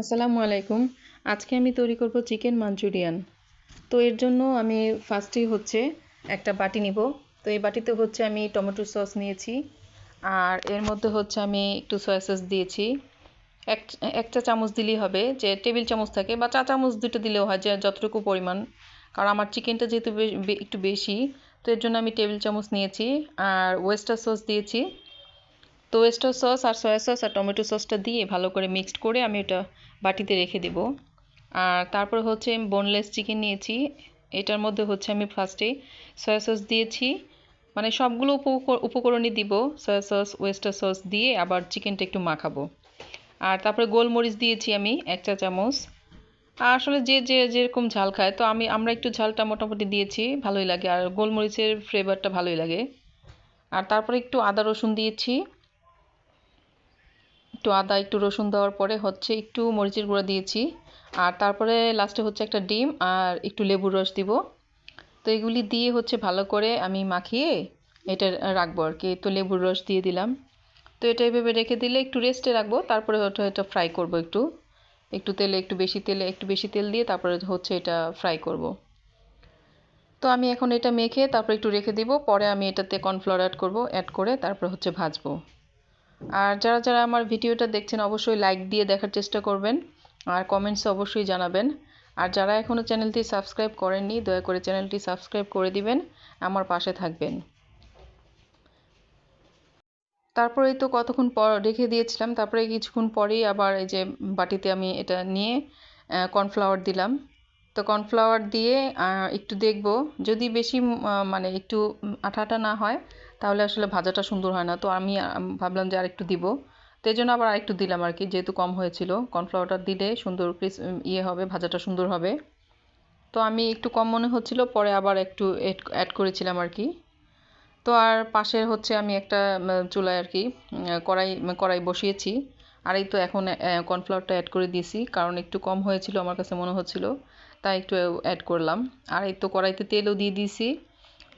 আসসালামু আলাইকুম। আজকে আমি তৈরি করব চিকেন মাঞ্চুরিয়ান। তো এর জন্য আমি ফার্স্টেই হচ্ছে একটা বাটি নিব। তো এই বাটিতে হচ্ছে আমি টমেটো সস নিয়েছি। আর এর মধ্যে হচ্ছে আমি একটু সয়া সস দিয়েছি। এক একটা চামচ দিলেই হবে, যে টেবিল চামচ থাকে বা চা চামচ দুটো দিলেও হয়, যে যতটুকু পরিমাণ। কারণ আমার চিকেনটা যেহেতু একটু বেশি, তো এর জন্য আমি টেবিল চামচ নিয়েছি। আর ওয়েস্টার সস দিয়েছি। তো ওয়েস্টার সস আর সয়া সস আর টমেটো সসটা দিয়ে ভালো করে মিক্সড করে আমি ওটা বাটিতে রেখে দেব। আর তারপর হচ্ছে আমি বোনলেস চিকেন নিয়েছি। এটার মধ্যে হচ্ছে আমি ফার্স্টে সয়া সস দিয়েছি। মানে সবগুলো উপকরণই দিব। সয়া সস ওয়েস্টার সস দিয়ে আবার চিকেনটা একটু মাখাবো। আর তারপরে গোলমরিচ দিয়েছি আমি এক চা চামচ। আর আসলে যে যে, যেরকম ঝাল খায়, তো আমি, আমরা একটু ঝালটা মোটামুটি দিয়েছি, ভালোই লাগে। আর গোলমরিচের ফ্লেভারটা ভালোই লাগে। আর তারপরে একটু আদা রসুন দিয়েছি। একটু আদা, একটু রসুন দেওয়ার পরে হচ্ছে একটু মরিচের গুঁড়া দিয়েছি। আর তারপরে লাস্টে হচ্ছে একটা ডিম আর একটু লেবুর রস দিব। তো এগুলি দিয়ে হচ্ছে ভালো করে আমি মাখিয়ে এটা রাখব আর কি তো লেবুর রস দিয়ে দিলাম। তো এটা এভাবে রেখে দিলে একটু রেস্টে রাখব। তারপরে হচ্ছে এটা ফ্রাই করব একটু। একটু তেলে, একটু বেশি তেলে, একটু বেশি তেল দিয়ে তারপরে হচ্ছে এটা ফ্রাই করব। তো আমি এখন এটা মেখে তারপরে একটু রেখে দিব। পরে আমি এটাতে কর্নফ্লাওয়ার অ্যাড করব অ্যাড করে তারপরে হচ্ছে ভাজবো। আর যারা যারা আমার ভিডিওটা দেখছেন, অবশ্যই লাইক দিয়ে দেখার চেষ্টা করবেন আর কমেন্টসে অবশ্যই জানাবেন। আর যারা এখনও চ্যানেলটি সাবস্ক্রাইব করেননি, দয়া করে চ্যানেলটি সাবস্ক্রাইব করে দিবেন, আমার পাশে থাকবেন। তারপরে তো কতক্ষণ পর রেখে দিয়েছিলাম, তারপরে কিছুক্ষণ পরেই আবার এই যে বাটিতে আমি এটা নিয়ে কর্নফ্লাওয়ার দিলাম। তো কর্নফ্লাওয়ার দিয়ে একটু দেখব, যদি বেশি মানে একটু আঠা আঠা না হয় তাহলে আসলে ভাজাটা সুন্দর হয় না। তো আমি ভাবলাম যে আরেকটু দিব। তো এই জন্য আবার আরেকটু দিলাম আর কি যেহেতু কম হয়েছিল। কর্নফ্লাওয়ারটা দিলে সুন্দর ক্রিস ইয়ে হবে, ভাজাটা সুন্দর হবে। তো আমি একটু কম মনে হচ্ছিল, পরে আবার একটু অ্যাড করেছিলাম আর কি তো আর পাশের হচ্ছে আমি একটা চুলায় আর কি কড়াই কড়াই বসিয়েছি। আর এই তো এখন কর্নফ্লাওয়ারটা অ্যাড করে দিয়েছি, কারণ একটু কম হয়েছিল, আমার কাছে মনে হচ্ছিল। তাই একটু অ্যাড করলাম। আর এই তো কড়াইতে তেলও দিয়ে দিয়েছি।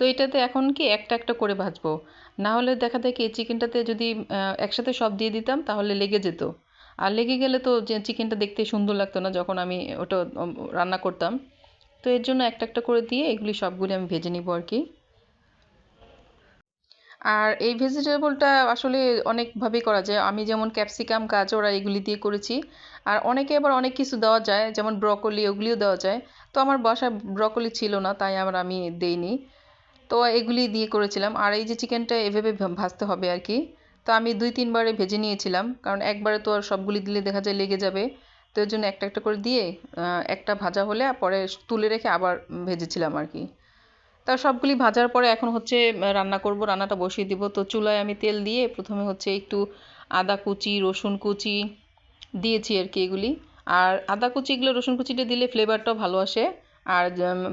তো এটাতে এখন কি একটা একটা করে ভাজবো? না হলে দেখা যায় কি চিকেনটাতে যদি একসাথে সব দিয়ে দিতাম তাহলে লেগে যেত। আর লেগে গেলে তো যে চিকেনটা দেখতে সুন্দর লাগতো না যখন আমি ওটা রান্না করতাম। তো এর জন্য একটা একটা করে দিয়ে এগুলি সবগুলি আমি ভেজে নিব আর কি। আর এই ভেজিটেবলটা আসলে অনেকভাবেই করা যায়। আমি যেমন ক্যাপসিকাম, গাজর আর এগুলি দিয়ে করেছি। আর অনেকে আবার অনেক কিছু দেওয়া যায়, যেমন ব্রকলি ওগুলিও দেওয়া যায়। তো আমার বাসায় ব্রকলি ছিল না, তাই আবার আমি দেইনি। তো এগুলি দিয়ে করেছিলাম। আর এই যে চিকেনটা এভাবে ভাজতে হবে আর কি। তো আমি দুই, তিনবারে ভেজে নিয়েছিলাম। কারণ একবারে তো আর সবগুলি দিলে দেখা যায় লেগে যাবে। তো এর জন্য একটা একটা করে দিয়ে একটা ভাজা হলে পরে তুলে রেখে আবার ভেজেছিলাম আর কি। তা সবগুলি ভাজার পরে এখন হচ্ছে রান্না করব, রান্নাটা বসিয়ে দিব। তো চুলায় আমি তেল দিয়ে প্রথমে হচ্ছে একটু আদা কুচি, রসুন কুচি দিয়েছি আর কি এগুলি। আর আদা কুচিগুলো রসুন কুচিটা দিলে ফ্লেভারটাও ভালো আসে। আর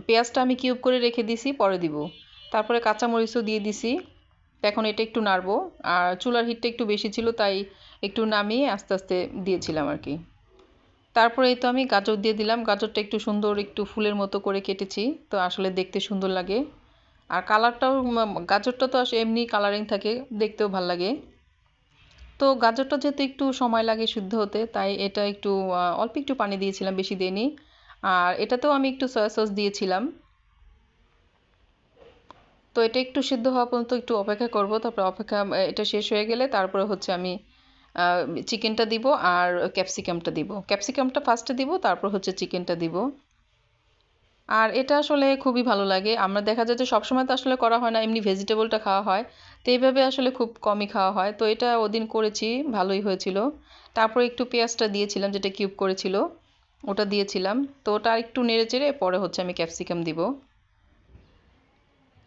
পেঁয়াজটা আমি কিউব করে রেখে দিছি, পরে দিব। তারপরে কাঁচামরিচও দিয়ে দিছি। এখন এটা একটু নাড়বো। আর চুলার হিটটা একটু বেশি ছিল, তাই একটু নামিয়ে আস্তে আস্তে দিয়েছিলাম আর কি। তারপরে এই তো আমি গাজর দিয়ে দিলাম। গাজরটা একটু সুন্দর একটু ফুলের মতো করে কেটেছি, তো আসলে দেখতে সুন্দর লাগে। আর কালারটাও গাজরটা তো আসলে এমনি কালারিং থাকে, দেখতেও ভালো লাগে। তো গাজরটা যেহেতু একটু সময় লাগে শুদ্ধ হতে, তাই এটা একটু অল্প একটু পানি দিয়েছিলাম, বেশি দিইনি। আর এটাতেও আমি একটু সয়া সস দিয়েছিলাম। তো এটা একটু সিদ্ধ হওয়া পর্যন্ত একটু অপেক্ষা করব। তারপর অপেক্ষা এটা শেষ হয়ে গেলে তারপরে হচ্ছে আমি চিকেনটা দিব আর ক্যাপসিকামটা দিব। ক্যাপসিকামটা ফার্স্টে দিব, তারপর হচ্ছে চিকেনটা দিব। আর এটা আসলে খুবই ভালো লাগে। আমরা দেখা যায় যে সবসময় তো আসলে করা হয় না, এমনি ভেজিটেবলটা খাওয়া হয়। তো এইভাবে আসলে খুব কমই খাওয়া হয়। তো এটা ওদিন করেছি, ভালোই হয়েছিল। তারপরে একটু পেঁয়াজটা দিয়েছিলাম, যেটা কিউব করেছিল, ওটা দিয়েছিলাম। তো ওটা একটু নেড়ে চেড়ে পরে হচ্ছে আমি ক্যাপসিকাম দিব।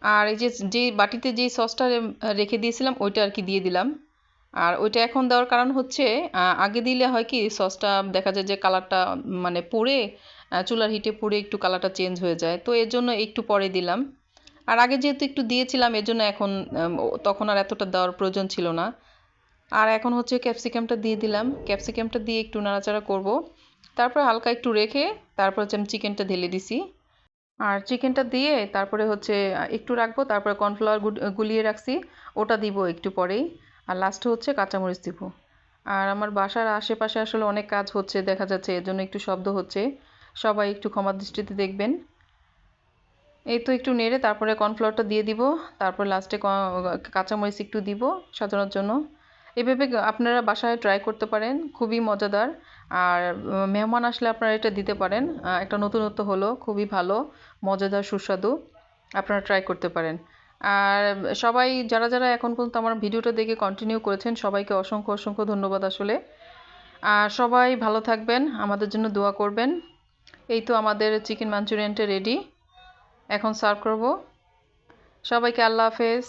আর এই যে যে বাটিতে যেই সসটা রেখে দিয়েছিলাম, ওইটা আর কি দিয়ে দিলাম। আর ওইটা এখন দেওয়ার কারণ হচ্ছে আগে দিলে হয় কি, সসটা দেখা যায় যে কালারটা মানে পুড়ে চুলার হিটে পুড়ে একটু কালারটা চেঞ্জ হয়ে যায়। তো এর জন্য একটু পরে দিলাম। আর আগে যেহেতু একটু দিয়েছিলাম, এর জন্য এখন তখন আর এতটা দেওয়ার প্রয়োজন ছিল না। আর এখন হচ্ছে ক্যাপসিকামটা দিয়ে দিলাম। ক্যাপসিকামটা দিয়ে একটু নাড়াচাড়া করব। তারপর হালকা একটু রেখে, তারপর হচ্ছে আমি চিকেনটা ঢেলে দিছি। আর চিকেনটা দিয়ে তারপরে হচ্ছে একটু রাখব, তারপরে কর্নফ্লাওয়ার গুলিয়ে রাখছি। ওটা দিব একটু পরেই। আর লাস্টে হচ্ছে কাঁচামরিচ দিব। আর আমার বাসার আশেপাশে আসলে অনেক কাজ হচ্ছে, দেখা যাচ্ছে এর জন্য একটু শব্দ হচ্ছে। সবাই একটু ক্ষমা দৃষ্টিতে দেখবেন। এই তো একটু নেড়ে তারপরে কর্নফ্লাওয়ারটা দিয়ে দিব। তারপর লাস্টে কাঁচামরিচ একটু দিব সাজানোর জন্য। এভাবে আপনারা বাসায় ট্রাই করতে পারেন, খুবই মজাদার। আর মেহমান আসলে আপনারা এটা দিতে পারেন। একটা নতুনত্ব হলো, খুবই ভালো, মজাদার, সুস্বাদু। আপনারা ট্রাই করতে পারেন। আর, সবাই যারা যারা এখন পর্যন্ত আমার ভিডিওটা দেখে কন্টিনিউ করেছেন, সবাইকে অসংখ্য অসংখ্য ধন্যবাদ আসলে। আর, সবাই ভালো থাকবেন, আমাদের জন্য দোয়া করবেন। এই তো আমাদের চিকেন মাঞ্চুরিয়ানটা রেডি এখন সার্ভ করব। সবাইকে আল্লাহ হাফেজ।